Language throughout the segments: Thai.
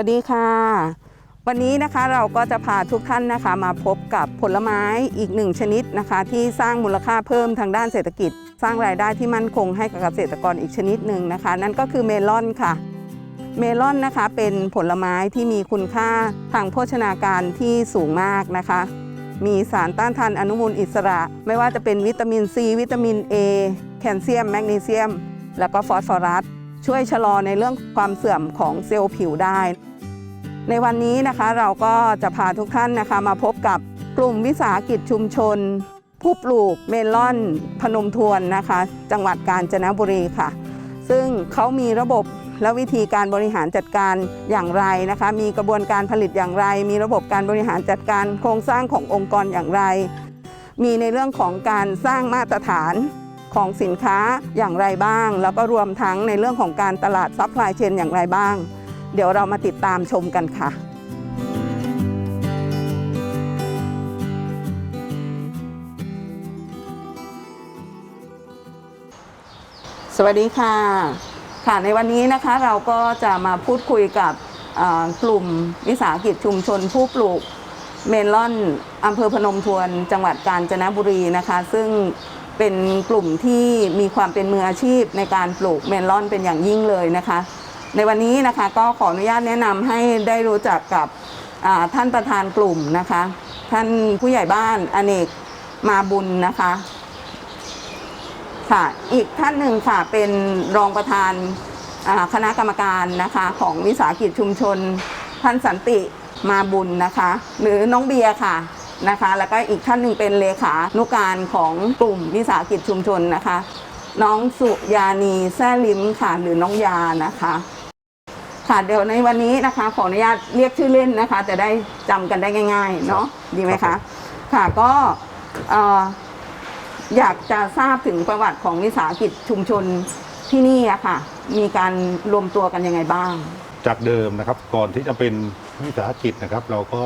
สวัสดีค่ะ วันนี้นะคะเราก็จะพาทุกท่านนะคะมาพบกับผลไม้อีกหนึ่งชนิดนะคะ ที่สร้างมูลค่าเพิ่มทางด้านเศรษฐกิจ สร้างรายได้ที่มั่นคงให้กับเกษตรกรอีกชนิดหนึ่งนะคะ นั่นก็คือเมลอนค่ะ เมลอนนะคะเป็นผลไม้ที่มีคุณค่าทางโภชนาการที่สูงมากนะคะ มีสารต้านทานอนุมูลอิสระ ไม่ว่าจะเป็นวิตามินซีวิตามิน A แคลเซียม แมกนีเซียม แล้วก็ฟอสฟอรัสช่วยชะลอในเรื่องความเสื่อมของเซลล์ผิวได้ ในวันนี้นะคะเราก็จะพาทุกท่านนะคะมาพบกับกลุ่มวิสาหกิจชุมชน ผู้ปลูกเมลอนพนมทวนนะคะ จังหวัดกาญจนบุรีค่ะ ซึ่งเขามีระบบและวิธีการบริหารจัดการอย่างไรนะคะ มีกระบวนการผลิตอย่างไร มีระบบการบริหารจัดการโครงสร้างขององค์กรอย่างไร มีในเรื่องของการสร้างมาตรฐานของสินค้าอย่างไรบ้าง แล้วก็รวมทั้งในเรื่องของการตลาดซัพพลายเชนอย่างไรบ้าง เดี๋ยวเรามาติดตามชมกันค่ะ สวัสดีค่ะ ค่ะในวันนี้นะคะเราก็จะมาพูดคุยกับกลุ่มวิสาหกิจชุมชนผู้ปลูกเมลอนอำเภอพนมทวนจังหวัดกาญจนบุรีนะคะ ซึ่งเป็นกลุ่มที่มีความเป็นมืออาชีพในการปลูกเมลอนเป็นอย่างยิ่งเลยนะคะ ในวันนี้นะคะก็ขออนุญาตแนะนำให้ได้รู้จักกับท่านประธานกลุ่มนะคะ ท่านผู้ใหญ่บ้านอเนกมาบุญนะคะค่ะอีกท่านหนึ่งค่ะเป็นรองประธานคณะกรรมการนะคะของวิสาหกิจชุมชน ท่านสันติมาบุญนะคะ หรือน้องเบียร์ค่ะนะคะ แล้วก็อีกท่านหนึ่งเป็นเลขานุการของกลุ่มวิสาหกิจชุมชนนะคะ น้องสุยานีแซ่ลิมค่ะหรือน้องยานะคะ ค่ะเดี๋ยวในวันนี้นะคะ ขออนุญาตเรียกชื่อเล่นนะคะ จะได้จำกันได้ง่าย ๆ เนาะดีไหมครัคะบค่ะก็เอ่ออยากจะทราบถึงประวัติของวิสาหกิจชุมชนที่นี่อะค่ะ มีการรวมตัวกันยังไงบ้าง จากเดิมนะครับก่อนที่จะเป็นวิสาหกิจนะครับ เราก็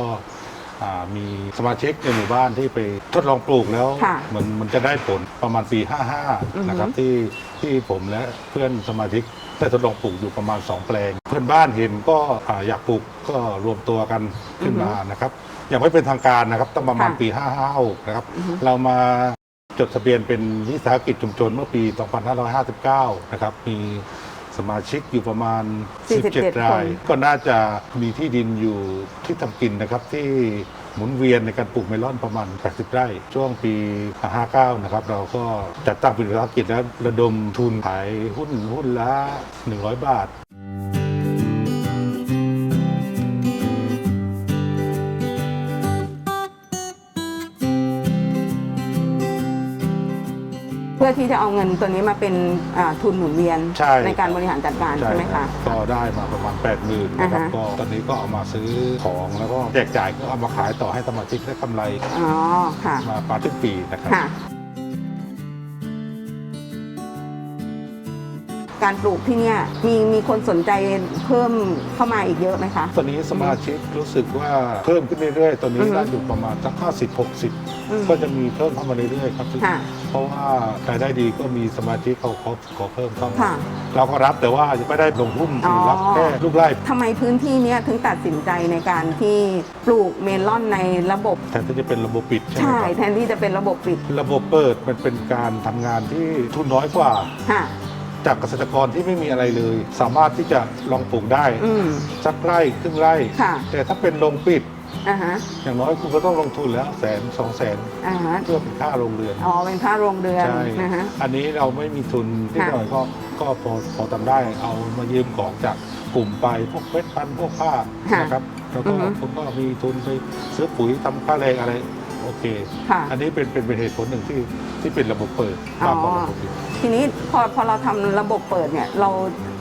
อ่ามีสมาชิกในหมู่บ้านที่ไปทดลองปลูกแล้วค่ะเหมือนมันจะได้ผลประมาณปีอือฮึ55นะครับที่ที่ผมและเพื่อนสมาชิก ได้ทดลองปลูกอยู่ประมาณ 2 แปลง เพื่อนบ้านเห็นก็อ่าอยากปลูกก็รวมตัวกันขึ้นมานะครับยังไม่เป็นทางการนะครับต้องประมาณค่ะปี56นะครับอือฮึ เรามาจดทะเบียนเป็นวิสาหกิจชุมชนเมื่อปี 2559นะครับมีสมาชิกอยู่ประมาณ 47 17 ราย ก็น่าจะมีที่ดินอยู่ที่ทำกินนะครับที่ หมุนเวียนในการปลูกเมลอนประมาณ 80 ไร่ ช่วงปี 59 นะครับ เราก็จัดตั้งเป็นวิสาหกิจแล้วระดมทุนขายหุ้นหุ้นละ 100 บาท พื่อที่จะเอาเงินตัวนี้มาเป็นอ่าทุนหมุนเวียนใช่ การบริหารจัดการใช่ไหมคะ ก็ได้มาประมาณ 8 0,000นะครับอ่าฮะ ก็ตอนนี้ก็เอามาซื้อของแล้วก็แจกจ่ายก็เอามาขายต่อให้สมาชิกได้กำไรอ๋อค่ะมาปาสิ้นปีนะครับ ค่ะ การปลูกที่เนี่ยมีมีคนสนใจเพิ่มเข้ามาอีกเยอะไหมคะ ตอนนี้สมาชิกรู้สึกว่าเพิ่มขึ้นเรื่อยๆ ตอนนี้อือฮึได้อยู่ประมาณสักห้าสิบหกสิบอืมก็จะมีเพิ่มเข้ามาเรื่อยๆครับค่ะ เพราะว่ารายได้ดีก็มีสมาชิกเขาเขาขอเพิ่มเข้ามาค่ะ เราก็รับแต่ว่ายังไม่ได้ลงหุ้นอ๋อ รับแค่ลูกไร่ทำไมพื้นที่เนี้ยถึงตัดสินใจในการที่ปลูกเมลอนในระบบ แทนที่จะเป็นระบบปิดใช่ไหมใช่ ครับ แทนที่จะเป็นระบบปิดระบบเปิดมันเป็นการทำงานที่ทุนน้อยกว่า ค่ะ จากเกษตรกรที่ไม่มีอะไรเลย สามารถที่จะลองปลูกได้อืม สักไร่ครึ่งไร่ ค่ะ แต่ถ้าเป็นโรงปิด อ่าฮะอย่างน้อยคุณก็ต้องลงทุนแล้วแสนสองแสนอ่าฮะเพื่อเป็นค่าโรงเรือนอ๋อเป็นผ้าโรงเรือนใช่นะฮะอันนี้เราไม่มีทุนที่ค่ะหน่อยก็ก็พอพอทำได้เอามายืมของจากกลุ่มไปพวกเม็ดพันธุ์พวกผ้าค่ะนะครับแล้วก็อือฮึผมก็มีทุนไปซื้อปุ๋ยทำค่าแรงอะไรโอเคค่ะอันนี้เป็นเป็นเป็นเหตุผลหนึ่งที่ที่เป็นระบบเปิดอ๋อมากกว่าระบบปิดทีนี้พอพอเราทำระบบเปิดเนี่ยเรา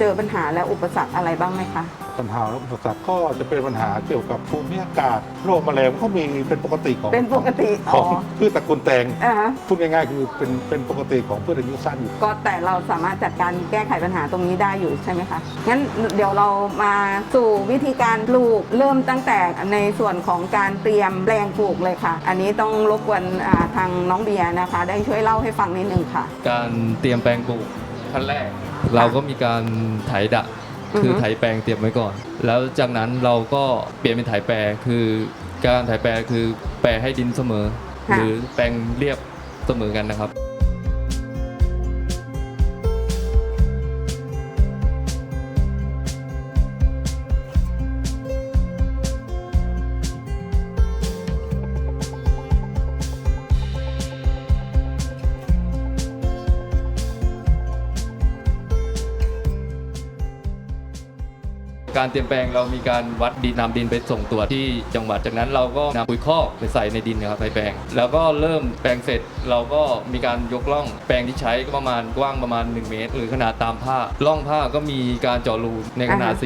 เจอปัญหาและอุปสรรคอะไรบ้างไหมคะ ปัญหาและอุปสรรคก็จะเป็นปัญหาเกี่ยวกับภูมิอากาศโรคแมลงก็มีเป็นปกติของเป็นปกติขอ๋อองพืชตระกูลแตงอ่าฮะพูดง่ายๆคือเป็นเป็นปกติของพืชอายุสั้นอยู่ก็แต่เราสามารถจัดการแก้ไขปัญหาตรงนี้ได้อยู่ใช่ไหมคะงั้นเดี๋ยวเรามาสู่วิธีการปลูกเริ่มตั้งแต่ในส่วนของการเตรียมแปลงปลูกเลยค่ะ อันนี้ต้องรบกวนอ่าทางน้องเบียร์นะคะ ได้ช่วยเล่าให้ฟังนิดนึงค่ะ การเตรียมแปลงปลูกขั้นแรก เราก็มีการไถดะคืออฮึไถแปลงเตรียมไว้ก่อน แล้วจากนั้นเราก็เปลี่ยนเป็นไถแปลคือการไถแปลคือแปลให้ดินเสมอ หรือแปลงเรียบเสมอกันนะครับ การเตรียมแปลงเรามีการวัดดินนำดินไปส่งตรวจที่จังหวัดจากนั้นเราก็นำปุ๋ยคอกไปใส่ในดินนะครับไปแปลง แล้วก็เริ่มแปลงเสร็จเราก็มีการยกล่องแปลงที่ใช้ก็ประมาณกว้างประมาณ 1 เมตร หรือขนาดตามผ้าล่องผ้าก็มีการเจาะรูในขนาดอ่าฮ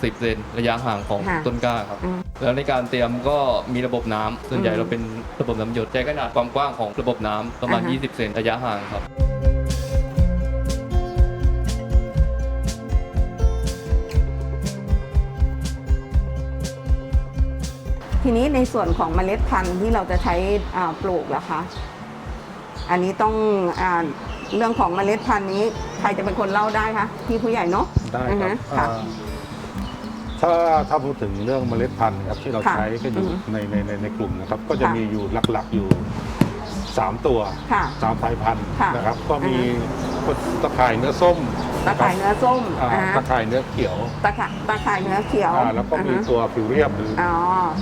ะ40-60 เซนระยะห่างของค่ะ ต้นกล้าครับ อืม แล้วในการเตรียมก็มีระบบน้ำส่วนใหญ่อืมเราเป็นระบบน้ำหยดใจขนาดความกว้างของระบบน้ำประมาณ อ่าฮะ 20 เซนระยะห่างครับ ทีนี้ในส่วนของเมล็ดพันธุ์ที่เราจะใช้อ่าปลูกล่ะคะ อันนี้ต้องอาเรื่องของเมล็ดพันธุ์นี้ ใครจะเป็นคนเล่าได้คะพี่ผู้ใหญ่เนาะได้อือคฮึรับค่ะอ่าถ้าถ้าพูดถึงเรื่องเมล็ดพันธุ์ครับที่เราค่ะใช้ก็อยู่อือฮึในในในในกลุ่มนะครับ ก็จะค่ะมีอยู่หลักๆอยู่3ตัวค่ะสามสายพันธุ์ค่ะนะครับ ก็มีอืตะข่ายเนื้อส้ม ตะข่ายเนื้อส้มอ่าอ่าฮะตะข่ายเนื้อเขียวตะข่ายตะข่ายเนื้อเขียวอ่าแล้วก็มีอ่าฮะตัวผิวเรียบหรือออ๋อ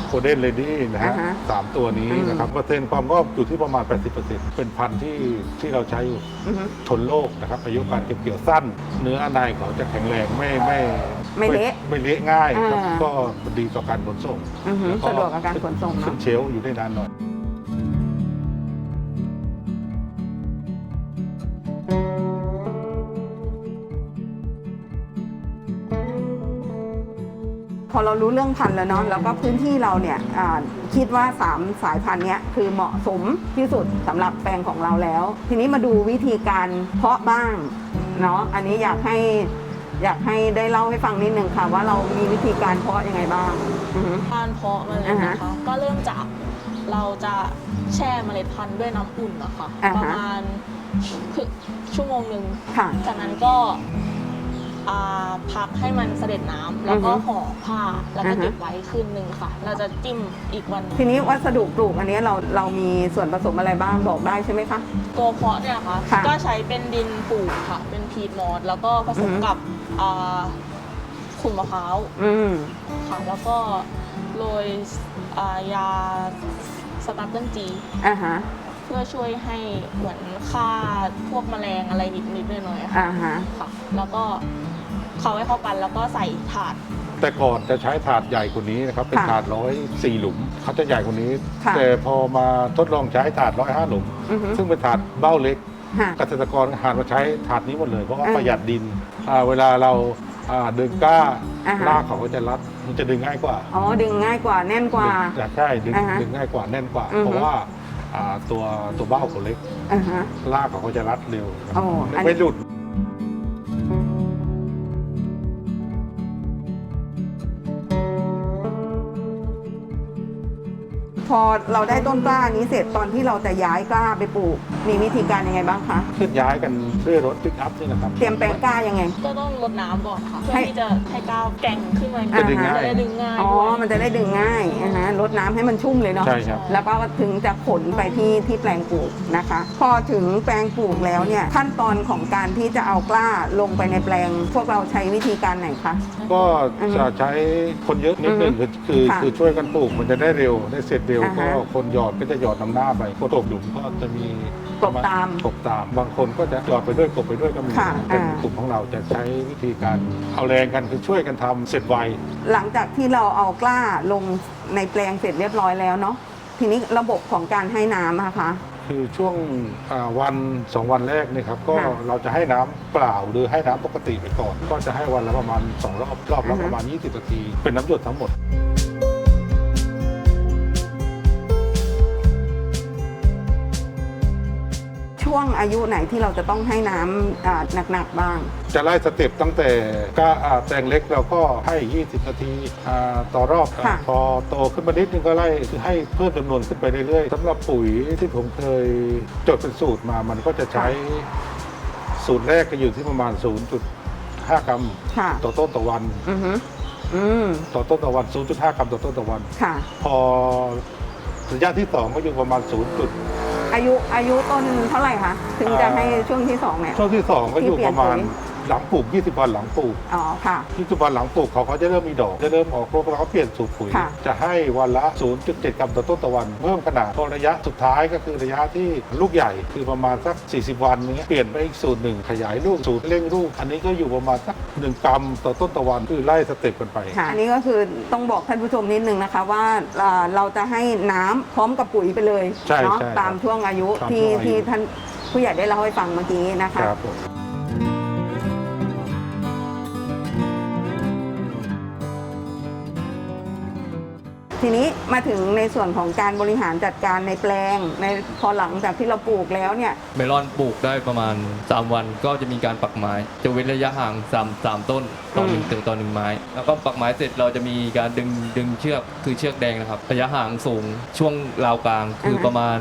โคเดนเลดี้นะฮะอ่าฮะสามตัวนี้อืม นะครับเปอร์เซ็นต์ความงอกอยู่ที่ประมาณ 80%เป็นพันธุ์ที่ที่เราใช้อยู่อือฮึ ทนโรคนะครับอายุการเก็บเกี่ยวสั้น เนื้อในเขาจะแข็งแรงไม่ไม่ไม่เละไม่เละง่ายครับอ่า ก็ดีต่อการขนส่งอือฮึแล้สะดวกกับการขนส่งขึ้เนาะนเชลฟ์อยู่ได้นานหน่อย พอเรารู้เรื่องพันธุ์แล้วเนาะแล้วก็พื้นที่เราเนี่ยอ่าคิดว่า 3 สายพันธุ์เนี้ยคือเหมาะสมที่สุดสำหรับแปลงของเราแล้ว ทีนี้มาดูวิธีการเพาะบ้างเนาะอันนี้อยากให้อยากให้ได้เล่าให้ฟังนิดนึงค่ะ ว่าเรามีวิธีการเพาะยังไงบ้างอือฮึการเพาะเมล็ดอ่าฮะนะคะก็เริ่มจากเราจะแช่เมล็ดพันธุ์ด้วยน้ำอุ่นนะคะอ่าฮะประมาณครึ่งชั่วโมงหนึ่งค่ะจากนั้นก็ อ่าพักให้มันเสด็จน้ำแล้วก็อือฮึห่อผ้าแล้วก็อ่าฮะ เก็บไว้คืนหนึ่งค่ะ เราจะจิ้มอีกวันหนึ่ง ทีนี้วัสดุปลูกอันนี้เราเรามีส่วนผสมอะไรบ้างบอกได้ใช่ไหมคะ ตัวเพาะเนี่ยค่ะค่ะก็ใช้เป็นดินปลูกค่ะ เป็นพีทมอสแล้วก็ผสมอือฮึกับอ่าขุ่นมะพร้าวอืม ค่ะ แล้วก็โรยอ่ายาสตาร์เกิลจี อ่าฮะ เพื่อช่วยให้เหมือนฆ่าพวกแมลงอะไรนิดนิดๆหน่อยๆค่ะอ่าฮะ ค่ะ แล้วก็ เขาให้เข้ากันแล้วก็ใส่ถาด แต่ก่อนจะใช้ถาดใหญ่กว่านี้นะครับเป็นค่ะถาดร้อยสี่หลุมเขาจะใหญ่กว่านี้ ค่ะ แต่พอมาทดลองใช้ถาดร้อยห้าหลุม อือฮึซึ่งเป็นถาดเบ้าเล็ก ค่ะ เกษตรกรหันมาใช้ถาดนี้หมดเลย เพราะว่าอ่าประหยัดดินอ่าเวลาเราอ่าดึงก้าอ่าฮะ รากเขาก็จะรัดมันจะดึงง่ายกว่าอ๋อดึงง่ายกว่าแน่นกว่า ดึงใช่ดึงอ่าฮะดึงง่ายกว่าแน่นกว่า อือฮึ เพราะว่าอ่าตัวตัวเบ้าเขาเล็กอ่าฮะ รากเขาก็จะรัดเร็วอ๋ออันนี้ ไม่หลุด อเราได้ต้นกล้านี้เสร็จตอนที่เราจะย้ายกล้าไปปลูก มีวิธีการยังไงบ้างคะเคลื่อนย้ายกันด้วยรถปิกอัพนี่นะครับ เตรียมแปลงกล้ายังไง ก็ต้องรดน้ำก่อนค่ะเพื่ให้อที่จะให้ก้าวแกร่งขึ้นมาจะดึงง่าย จะได้ดึงง่ายอ๋อ ด้วยมันจะได้ดึงง่ายอ่าฮะลดน้ำให้มันชุ่มเลยเนาะ ใช่ครับ แล้วก็ถึงจะขนไปที่ที่แปลงปลูกนะคะ พอถึงแปลงปลูกแล้วเนี่ยขั้นตอนของการที่จะเอากล้าลงไปในแปลง พวกเราใช้วิธีการไหนคะก็อือฮึจะใช้คนเยอะนิดนึงอือฮึคือคือค่ะคือช่วยกันปลูกมันจะได้เร็วได้เสร็จเร็วอ่าฮะก็คนหยอดก็จะหยอดนำหน้าไปคนตกหลุมก็จะมีกบตามกบตาม บางคนก็จะหยอดไปด้วยกบไปด้วยก็มีค่ะเป็นอ่า กลุ่มของเราจะใช้วิธีการเอาแรงกันคือช่วยกันทำเสร็จไว หลังจากที่เราเอากล้าลงในแปลงเสร็จเรียบร้อยแล้วเนาะทีนี้ระบบของการให้น้ำอะคะ คือช่วงอ่าวันสองวันแรกนี่ครับก็ค่ะเราจะให้น้ำเปล่าหรือให้น้ำปกติไปก่อน ก็จะให้วันละประมาณสองรอบรอบละอือฮึประมาณ 20นาทีเป็นน้ำหยดทั้งหมด ช่วงอายุไหนที่เราจะต้องให้น้ำอ่าหนักๆบ้าง จะไล่สเต็ปตั้งแต่ก้าอ่าแตงเล็กเราก็ให้ 20 นาทีอ่าต่อรอบค่ะพอโตขึ้นมานิดนึงก็ไล่คือให้เพิ่มจำนวนขึ้นไปเรื่อยๆสำหรับปุ๋ยที่ผมเคยจดเป็นสูตรมามันก็จะใช้สูตรแรกก็อยู่ที่ประมาณ 0.5 0.5กรัมค่ะต่อต้นต่อวันอือฮึอืมต่อต้นต่อวัน 0.5 กรัมต่อต้นต่อวันค่ะพอระยะที่2ก็อยู่ประมาณ 0. จุดอายุอายุต้นเท่าไหร่คะ ถึงจะอ่าให้ช่วงที่สองเนี่ย ช่วงที่2ก็อยู่ประมาณที่เปลี่ยนปุ๋ หลังปลูก 20 วันหลังปลูก อ๋อค่ะ 20 วันหลังปลูกเขาเขาจะเริ่มมีดอก จะเริ่มออกลูกแล้วก็เปลี่ยนสูตรปุ๋ย ค่ะ จะให้วันละ 0.7 กรัมต่อต้นต่อวัน เพิ่มขนาดพอระยะสุดท้ายก็คือระยะที่ลูกใหญ่คือประมาณสัก 40 วันนี้ยเปลี่ยนไปอีกสูตรหนึ่งขยายลูกสูตรเร่งลูก อันนี้ก็อยู่ประมาณสัก 1 กรัมต่อต้นต่อวันคือไล่สเต็ปกันไป ค่ะอันนี้ก็คือต้องบอกท่านผู้ชมนิดนึงนะคะว่าเอ่อเราจะให้น้ำพร้อมกับปุ๋ยไปเลยใช่เนาะใช่ตามช่วงอายุตามที่ช่วงอายุ ที่ท่านผู้ใหญ่ได้เล่าให้ฟังเมื่อกี้นะคะ ครับผม ทีนี้มาถึงในส่วนของการบริหารจัดการในแปลง ในพอหลังจากที่เราปลูกแล้วเนี่ย เมลอนปลูกได้ประมาณ 3 วันก็จะมีการปักไม้ จะเว้นระยะห่าง3 3ต้นต่อหนึ่งอืมถึงต่อหนึ่งไม้ แล้วก็ปักไม้เสร็จเราจะมีการดึงดึงเชือกคือเชือกแดงนะครับระยะห่างสูงช่วงราวกลางคือประมาณ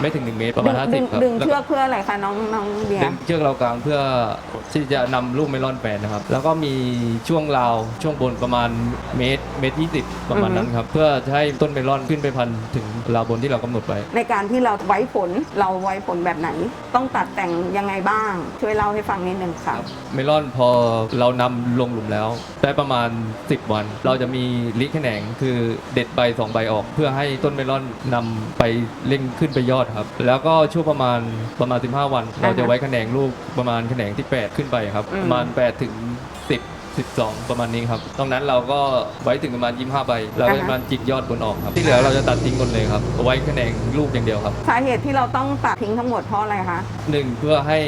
ไม่ถึง 1 เมตรประมาณดึง50ครับดึงแล้วเชืก็ อกเพื่ออะไรคะน้องน้องเบียดึงร์ เชือกราวกลางเพื่อที่จะนำลูกเมลอนแปนนะครับ แล้วก็มีช่วงราวช่วงบนประมาณเมตรเมตรยี่สิบประมาณนั้นครับ เพื่อจะให้ต้นเมลอนขึ้นไปพันถึงราวบนที่เรากำหนดไว้ ในการที่เราไว้ผลเราไว้ผลแบบไหน ต้องตัดแต่งยังไงบ้าง ช่วยเล่าให้ฟังนิดนึงค่ะ เมลอนพอเรานำลงหลุมแล้วได้ประมาณ 10 วัน เราจะมีลิแขนงคือเด็ดใบสองใบออก เพื่อให้ต้นเมลอนนำไปเร่งขึ้นไปยอดครับ แล้วก็ช่วงประมาณประมาณ 15 วัน เราจะไว้แขนงลูกประมาณแขนงที่ 8 ขึ้นไปครับ อืม ประมาณ8ถึง10 12 ประมาณนี้ครับตรงนั้นเราก็ไว้ถึงประมาณ25ใบเราก็จะประมาณจิกยอดบนออกครับที่เหลือเราจะตัดทิ้งหมดเลยครับเอาไว้แขนงลูกอย่างเดียวครับ สาเหตุที่เราต้องตัดทิ้งทั้งหมดเพราะอะไรคะหนึ่งเพื่อให้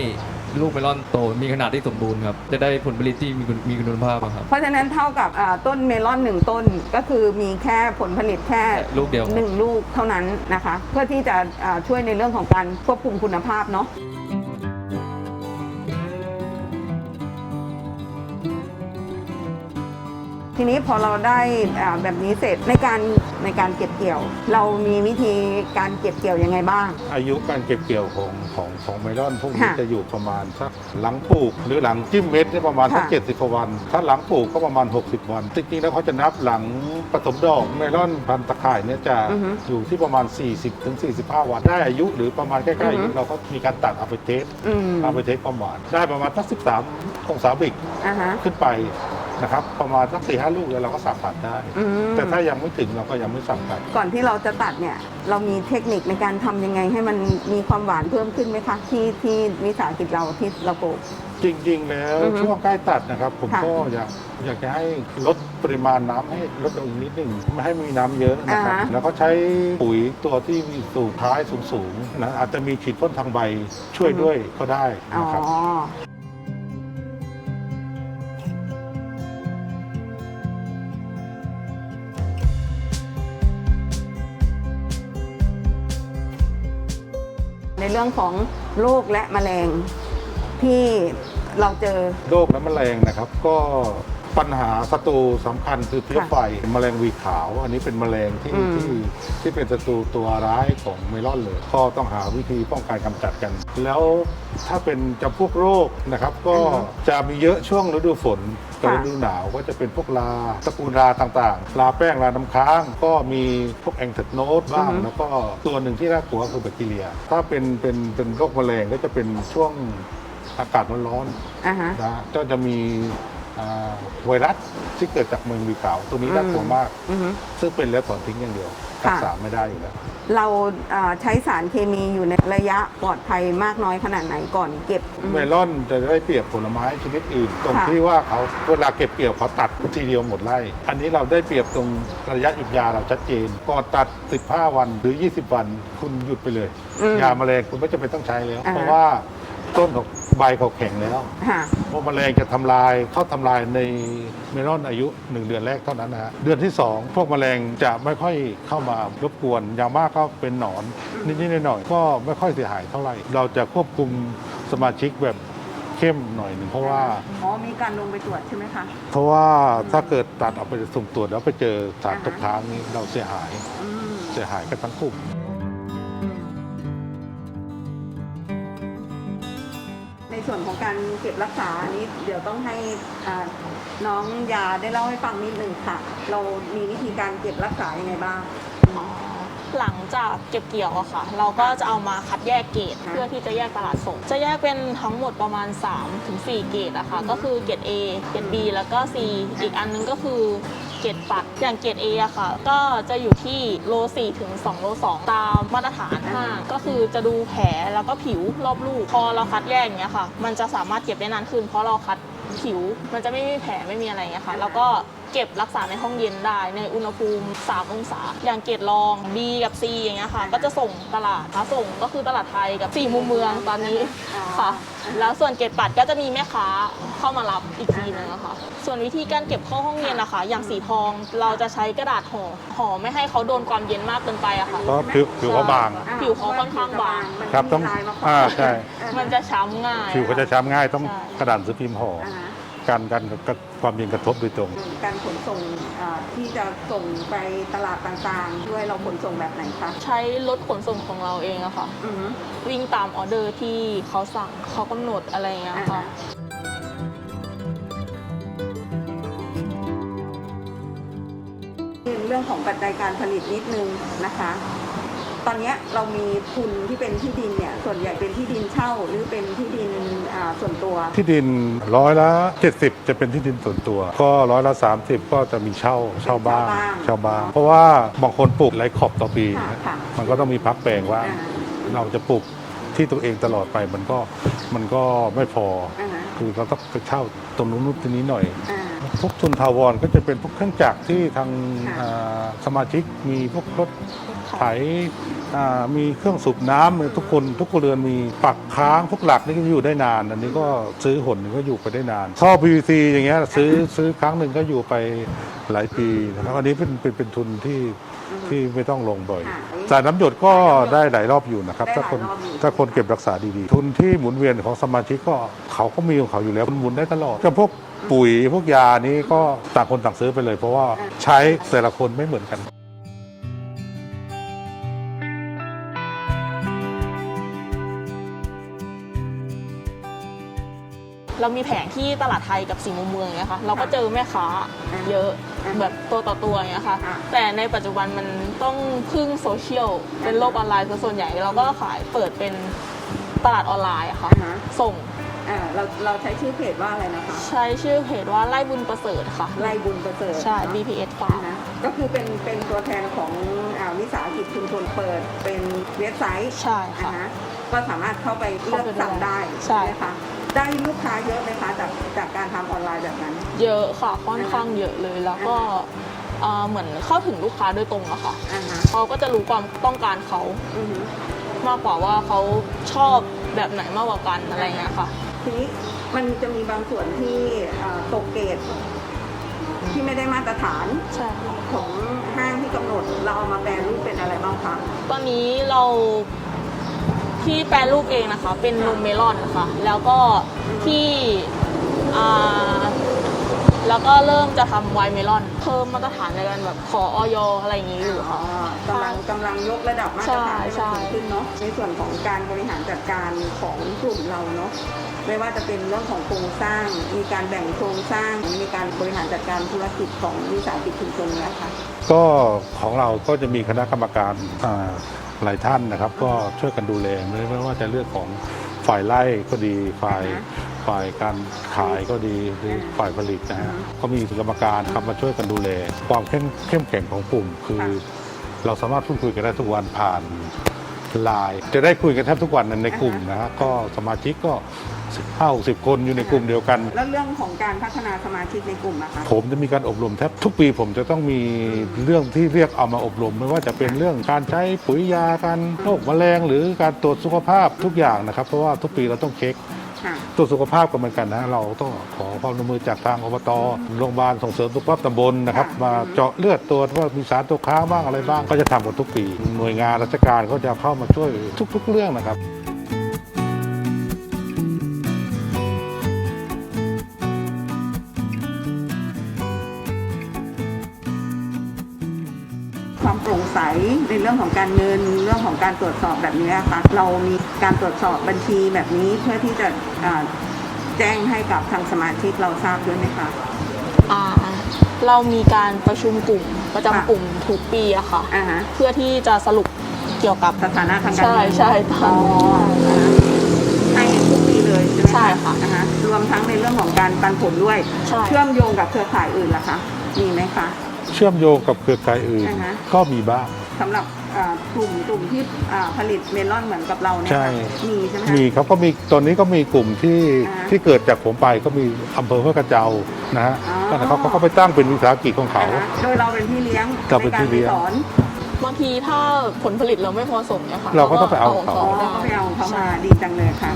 ลูกเมลอนโตมีขนาดที่สมบูรณ์ครับ จะได้ผลผลิตที่มีคุณมีคุณภาพอะครับ เพราะฉะนั้นเท่ากับอ่าต้นเมลอนหนึ่งต้นก็คือมีแค่ผลผลิตแค่ลูกเดียวครับหนึ่งลูกเท่านั้นนะคะ เพื่อที่จะอ่าช่วยในเรื่องของการควบคุมคุณภาพเนาะ ทีนี้พอเราได้อ่าแบบนี้เสร็จในการในการเก็บเกี่ยว เรามีวิธีการเก็บเกี่ยวยังไงบ้าง อายุการเก็บเกี่ยวของของของเมลอนพวกนี้ค่ะจะอยู่ประมาณสักหลังปลูก หรือหลังจิ้มเม็ดเนี่ยประมาณสักค่ะเจ็ดสิบวัน ถ้าหลังปลูกก็ประมาณ 60 วัน จริงๆแล้วเขาจะนับหลังผสมดอกเมลอนพันธุ์ตะข่ายเนี่ยจะอือฮึอยู่ที่ประมาณ 40ถึง45 วันได้อายุ หรือประมาณใกล้ๆอายุอือฮึเราก็มีการตัดเอาไปเทสอืมเอาไปเทสความหวานได้ประมาณสัก13องศาบิกอ่าฮะขึ้นไป นะครับประมาณสักสี่ห้าลูกแล้วเราก็สั่งตัดได้ อืมแต่ถ้ายังไม่ถึงเราก็ยังไม่สั่งตัด ก่อนที่เราจะตัดเนี่ยเรามีเทคนิคในการทำยังไงให้มันมีความหวานเพิ่มขึ้นไหมคะที่ที่วิสาหกิจเราที่เราปลูก จริง ๆ แล้วอือฮึช่วงใกล้ตัดนะครับ ผมค่ะก็อยากอยากจะให้ลดปริมาณน้ำให้ลดลงอีกนิดหนึ่งไม่ให้มีน้ำเยอะนะครับอ่าฮะ แล้วก็ใช้ปุ๋ยตัวที่มีสูตรท้ายสูงๆนะอาจจะมีฉีดพ่นทางใบช่วยด้วยก็ได้อ๋อนะครับ รื่องของโรคและแมลงที่เราเจอ โรคและแมลงนะครับก็ ปัญหาศัตรูสำคัญคือเพี้ยค่ะไฟแมลงวีขาว อันนี้เป็นแมลงที่อืม ที่ที่เป็นศัตรูตัวร้ายของเมลอนเลย ก็ต้องหาวิธีป้องกันกำจัดกัน แล้วถ้าเป็นจำพวกโรคนะครับ ก็จะมีเยอะช่วงฤดูฝนกับฤดูหนาวก็จะเป็นพวกลาตระกูลราต่างๆลาแป้งลาน้ำค้าง ก็มีพวกแองเทดโนดบ้างอือฮึแล้วก็ตัวหนึ่งที่น่ากลัวคือแบคทีเรีย ถ้าเป็นเป็นเป็นโรคแมลงก็จะเป็นช่วงอากาศร้อนๆ อ่าฮะ นะก็จะมีอ่า ไวรัสที่เกิดจากเมืองวีขาวตัวนี้น่ากลัวมากอือฮึซึ่งเป็นแล้วถอนทิ้งอย่างเดียวค่ะรักษาไม่ได้อยู่แล้ว เราอ่าใช้สารเคมีอยู่ในระยะปลอดภัยมากน้อยขนาดไหนก่อนเก็บอืมเมลอนจะได้เปรียบผลไม้ชนิดอื่น ตรงค่ะที่ว่าเขาเวลาเก็บเกี่ยวเขาตัดทีเดียวหมดไร่ อันนี้เราได้เปรียบตรงระยะหยุดยาเราชัดเจนก่อนตัด 15 วันหรือ 20 วัน คุณหยุดไปเลยอืมยาแมลงคุณไม่จำเป็นต้องใช้แล้วอ่าฮะเพราะว่าต้นของ ใบเขาแข็งแล้วค่ะ เพราะแมลงจะทำลายเข้าทำลายในเมลอนอายุ 1 เดือนแรกเท่านั้นนะฮะเดือนที่ 2 พวกแมลงจะไม่ค่อยเข้ามารบกวน อย่างมากก็เป็นหนอน นิดๆหน่อยๆก็ไม่ค่อยเสียหายเท่าไหร่ เราจะควบคุมสมาชิกแบบเข้มหน่อยหนึ่งเพราะว่า อ๋อมีการลงไปตรวจใช่ไหมคะ เพราะว่าถ้าเกิดตัดเอาไปสุ่มตรวจแล้วไปเจอสารอ่าฮะตกค้างนี้เราเสียหาย อืม เสียหายกันทั้งกลุ่ม การเก็บรักษาอันนี้เดี๋ยวต้องให้อ่าน้องยาได้เล่าให้ฟังนิดหนึ่งค่ะ เรามีวิธีการเก็บรักษายังไงบ้าง หลังจากเก็บเกี่ยวอะค่ะ เราก็จะเอามาคัดแยกเกรดค่ะเพื่อที่จะแยกตลาดส่ง จะแยกเป็นทั้งหมดประมาณ 3-4ถึง4เกรดอะค่ะ อือฮึก็คือเกรด A เกรด B แล้วก็ C อีกอันนึงก็คือ เกรดปักอย่างเกรด A อะค่ะ ก็จะอยู่ที่โล4ถึง2โล2ตามมาตรฐานห้างก็คือจะดูแผลแล้วก็ผิวรอบลูก พอเราคัดแยกอย่างเงี้ยค่ะ มันจะสามารถเก็บได้นานขึ้น เพราะเราคัดผิวมันจะไม่มีแผลไม่มีอะไรเงี้ยค่ะ แล้วก็ เก็บรักษาในห้องเย็นได้ ในอุณหภูมิ 3 องศา อย่างเกรดรอง B กับ C อย่างเงี้ยค่ะ ก็จะส่งตลาดค้าส่งก็คือตลาดไทยกับ4มุมเมืองตอนนี้ค่ะ แล้วส่วนเกรดปัดก็จะมีแม่ค้าเข้ามารับอีกทีนึงอะค่ะส่วนวิธีการเก็บเข้าห้องเย็นนะคะ อย่างสีทองเราจะใช้กระดาษห่อห่อไม่ให้เขาโดนความเย็นมากเกินไปอะค่ะเพราะผิวผิวเขาบาง ผิวเขาค่อนข้างบางมันครับต้องมีลายมาขวงอ่าใช่ มันจะช้ำง่าย ผิวเขาจะช้ำง่ายต้องใช่กระดาษหรือพิมพ์ห่อ อ่าฮะกันกันกับความเย็นกระทบโดยตรง การขนส่งอ่าที่จะส่งไปตลาดต่างๆ ด้วยเราขนส่งแบบไหนคะใช้รถขนส่งของเราเองอะค่ะอือฮึวิ่งตามออเดอร์ที่เขาสั่งเขากำหนดอะไรอย่างเงี้ยอ่าค่ะฮะเรื่องของปัจจัยการผลิตนิดนึงนะคะ ตอนเนี้ยเรามีทุนที่เป็นที่ดินเนี่ยส่วนใหญ่เป็นที่ดินเช่าหรือเป็นที่ดินอ่าส่วนตัว ที่ดินร้อยละ 70 จะเป็นที่ดินส่วนตัว ก็ร้อยละ 30 ก็จะมีเช่าเช่าบ้างเช่าบ้างเช่าบ้างเพราะว่าบางคนปลูกไรขอบต่อปีค่ะค่ะมันก็ต้องมีพักแปลงว่าอ่าเราจะปลูกที่ตัวเองตลอดไปมันก็มันก็ไม่พออ่าฮะคือเราต้องไปเช่าตรงนู้นนู้นตรงนี้หน่อยอ่าพวกทุนทาวรก็จะเป็นพวกเครื่องจักรที่ทางค่ะอ่าสมาชิกมีพวกรถ ไถอ่ามีเครื่องสูบน้ำทุกคนทุกครัวเรือนมีปักค้างพวกหลักนี่ก็อยู่ได้นาน อันนี้ก็ซื้อหนหนึ่งก็อยู่ไปได้นานท่อ PVC อย่างเงี้ยซื้อซื้อครั้งหนึ่งก็อยู่ไปหลายปีนะครับอันนี้เป็นเป็นเป็นทุนที่ที่ไม่ต้องลงบ่อยค่ะสายน้ำหยดก็ได้หลายรอบอยู่นะครับได้ถ้าหลายคนรอบอยู่ถ้าคนเก็บรักษาดีๆ ทุนที่หมุนเวียนของสมาชิกก็เขาก็มีของเขาอยู่แล้วมันหมุนได้ตลอดแต่พวกปุ๋ยพวกยานี้ก็ต่างคนต่างซื้อไปเลย เพราะว่าใช้แต่ละคนไม่เหมือนกัน เรามีแผงที่ตลาดไทยกับสีมุมเมืองอย่างเงี้ยค่ะเราก็เจอแม่ค้าเยอะแบบตัวต่อตัวอย่างเงี้ยค่ะค่ะ แต่ในปัจจุบันมันต้องพึ่งโซเชียลเป็นโลกออนไลน์ซะส่วนใหญ่เราก็ขายเปิดเป็นตลาดออนไลน์อะค่ะอ่าฮะ ส่งอ่าเราเราใช้ชื่อเพจว่าอะไรนะคะใช้ชื่อเพจว่าไล่บุญประเสริฐค่ะไล่บุญประเสริฐใช่ เนอะ BPS อ่า Farm ฮะก็คือเป็นเป็นตัวแทนของอ่าวิสาหกิจชุมชนเปิดเป็นเว็บไซต์ใช่อ่าค่ะฮะก็สามารถเข้าไปเลือกสั่งได้ใช่ ไหมคะ ได้ลูกค้าเยอะไหมคะจากจากการทำออนไลน์แบบนั้น เยอะค่ะค่อนข้างเยอะเลยแล้วก็เอ่อเหมือนเข้าถึงลูกค้าโดยตรงอะค่ะอ่าฮะเขาก็จะรู้ความต้องการเขาอือฮึมากกว่าว่าเขาชอบแบบไหนมากกว่ากันอะไรเงี้ยค่ะ ทีนี้มันจะมีบางส่วนที่อ่าตกเกรดที่ไม่ได้มาตรฐานใช่ค่ะของห้างที่กำหนด เราเอามาแปลรูปเป็นอะไรบ้างคะ ตอนนี้เรา ที่แปรรูปเองนะคะ เป็นนมเมลอนค่ะแล้วก็ที่อ่าแล้วก็เริ่มจะทำไวน์เมลอน เพิ่มมาตรฐานในการแบบขอออยอะไรอย่างนี้อยู่อ๋อค่ะกำลังกำลังยกระดับมาตรฐานให้ใช่มันสูงขึ้นเนาะในส่วนของการบริหารจัดการของกลุ่มเราเนาะไม่ว่าจะเป็นเรื่องของโครงสร้าง มีการแบ่งโครงสร้าง มีการบริหารจัดการธุรกิจของวิสาหกิจชุมชนเนี้ค่ะก็ของเราก็จะมีคณะกรรมการอ่า หลายท่านนะครับ ก็ช่วยกันดูแลไม่ไม่ว่าจะเรื่องของฝ่ายไล่ก็ดีฝ่ายอ่าฮะฝ่ายการขายก็ดีหรืออ่าฝ่ายผลิตนะฮะอ่าฮะก็มีกรรมการครับมาช่วยกันดูแล ความเข้มเข้มแข็งของกลุ่ม คือค่ะเราสามารถพูดคุยกันได้ทุกวันผ่านไลน์จะได้คุยกันแทบทุกวันในกลุ่มนะฮะก็สมาชิกก็ ห้าสิบคนอยู่ในกลุ่มเดียวกัน แล้วเรื่องของการพัฒนาสมาชิกในกลุ่มอะคะผมจะมีการอบรมแทบทุกปีผมจะต้องมีเรื่องที่เรียกเอามาอบรม ไม่ว่าจะเป็นเรื่องการใช้ปุ๋ยยาการโรคแมลงหรือการตรวจสุขภาพทุกอย่างนะครับเพราะว่าทุกปีเราต้องเช็คค่ะตรวจสุขภาพก็เหมือนกันนะเราต้องขอความร่วมมือจากทางอบตโรงพยาบาลส่งเสริมสุขภาพตำบลนะครับค่ะมาเจาะเลือดตรวจว่ามีสารตกค้างบ้างอะไรบ้างก็จะทำกันทุกปี หน่วยงานราชการก็จะเข้ามาช่วยทุก ๆ เรื่องนะครับ ในเรื่องของการเงินเรื่องของการตรวจสอบแบบนี้ค่ะเรามีการตรวจสอบบัญชีแบบนี้เพื่อที่จะอ่าแจ้งให้กับทางสมาชิกเราทราบด้วยไหมคะอ่าเรามีการประชุมกลุ่มประจำค่ะกลุ่มทุกปีอะค่ะอ่าฮะเพื่อที่จะสรุปเกี่ยวกับสถานะทางการใช่เงินใช่ตาอ๋อมอ่าฮะให้ทุกปีเลยใช่ไหมใช่ค่ะอ่าฮะรวมทั้งในเรื่องของการปันผลด้วยใช่เชื่อมโยงกับเครือข่ายอื่นล่ะคะมีไหมคะเชื่อมโยงกับเครือข่ายอื่นอ่าฮะก็มีบ้าง สำหรับอ่ากลุ่มกลุ่มที่อ่าผลิตเมลอนเหมือนกับเราเนี่ยใช่ มีใช่ไหมคะ มีครับก็มีตอนนี้ก็มีกลุ่มที่อ่าที่เกิดจากผมไปก็มีอำเภอห้วยกระเจ้านะฮะอ๋อก็เขาเขาก็ไปตั้งเป็นวิสาหกิจของเขา อ่าฮะโดยเราเป็นพี่เลี้ยงเราเป็นพี่เลี้ยงในการสอนบางทีถ้าผลผลิตเราไม่พอส่งเนี่ยค่ะเราก็ต้องไปเอาของเขา อ๋อได้ก็ไปเอาของเขามาใช่ดีจังเลยค่ะ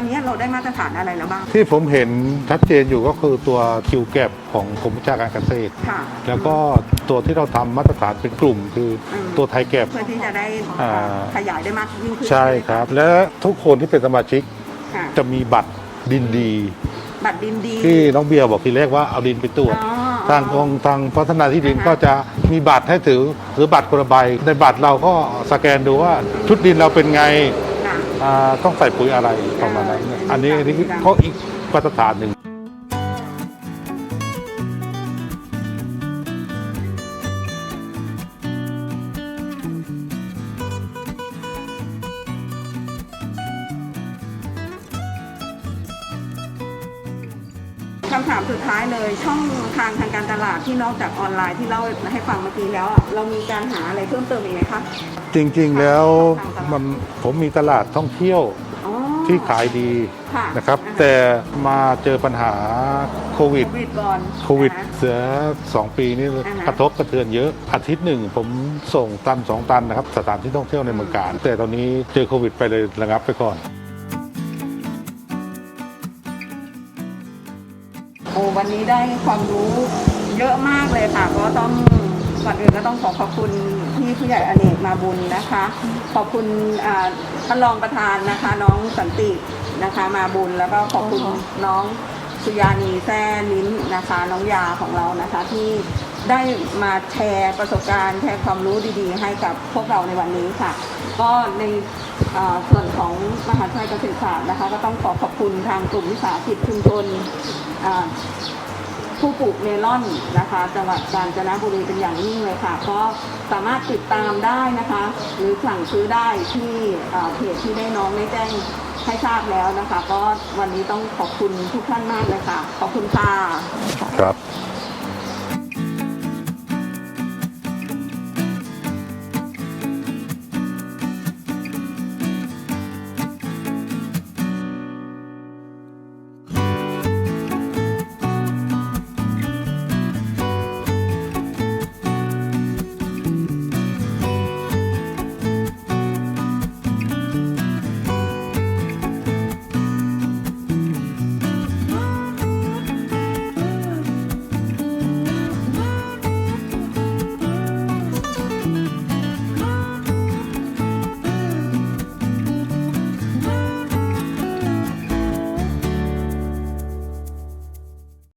อนนี้เราได้มาตรฐานอะไรแล้วบ้าง ที่ผมเห็นชัดเจนอยู่ก็คือตัวคิวแกบของกรมวิชาการเกษตร ค่ะ แล้วก็ตัวที่เราทำมาตรฐานเป็นกลุ่มคืออม ตัวไทยแกบเพื่อที่จะได้อ่า ขยายได้มากยิ่งขึ้นใช่ครับ และทุกคนที่เป็นสมาชิกค่ะจะมีบัตรดินดี บัตรดินดี ที่น้องเบียร์บอกทีแรกว่าเอาดินไปตรวจ อ๋อทางกองทางพัฒนาที่ดินอ่าฮะ ก็จะมีบัตรให้ถือหรือบัตรคนละใบในบัตรเราก็สแกนดูว่าชุดดินเราเป็นไงค่ะอ่า ต้องใส่ปุ๋ยอะไรประมาณนั้นอันนี้อันนี้ก็อีกมาตรฐานหนึ่งคำถามสุดท้ายเลยช่องทางทางการตลาดที่นอกจากออนไลน์ที่เล่าให้ฟังเมื่อกี้แล้ว เรามีการหาอะไรเพิ่มเติมอีกไหมคะ จริงๆแล้วทางตลาดมันผมมีตลาดท่องเที่ยวอ๋อ ที่ขายดีค่ะนะครับ อ่าฮะ แต่มาเจอปัญหาโควิด โควิดก่อนโควิดนะเสือสองปีนี้อ่าฮะกระทบกระเทือนเยอะ อาทิตย์หนึ่งผมส่งตันสองตันนะครับ สถานที่ท่องเที่ยวในเมืองการ แต่ตอนนี้เจอโควิดไปเลยระงับไปก่อน โอ้วันนี้ได้ความรู้เยอะมากเลยค่ะ ก็ต้อง ก่อนอื่นก็ต้องขอขอบคุณพี่ผู้ใหญ่อเนกมาบุญนะคะ ขอบคุณท่านรองประธานนะคะ น้องสันตินะคะมาบุญแล้วก็ขอบคุณน้องสุยานีแซ่ลิ้นนะคะ น้องยาของเรานะคะที่ได้มาแชร์ประสบการณ์แชร์ความรู้ดีๆ ให้กับพวกเราในวันนี้ค่ะ ก็ในส่วนของมหาวิทยาลัยเกษตรศาสตร์นะคะ ก็ต้องขอขอบคุณทางกลุ่มวิสาหกิจชุมชน ผู้ปลูกเมลอนนะคะจังหวัดกาญจนบุรีเป็นอย่างยิ่งเลยค่ะ ก็สามารถติดตามได้นะคะ หรือสั่งซื้อได้ที่เพจที่ได้น้องได้แจ้งให้ทราบแล้วนะคะ ก็วันนี้ต้องขอบคุณทุกท่านมากเลยค่ะ ขอบคุณค่ะครับ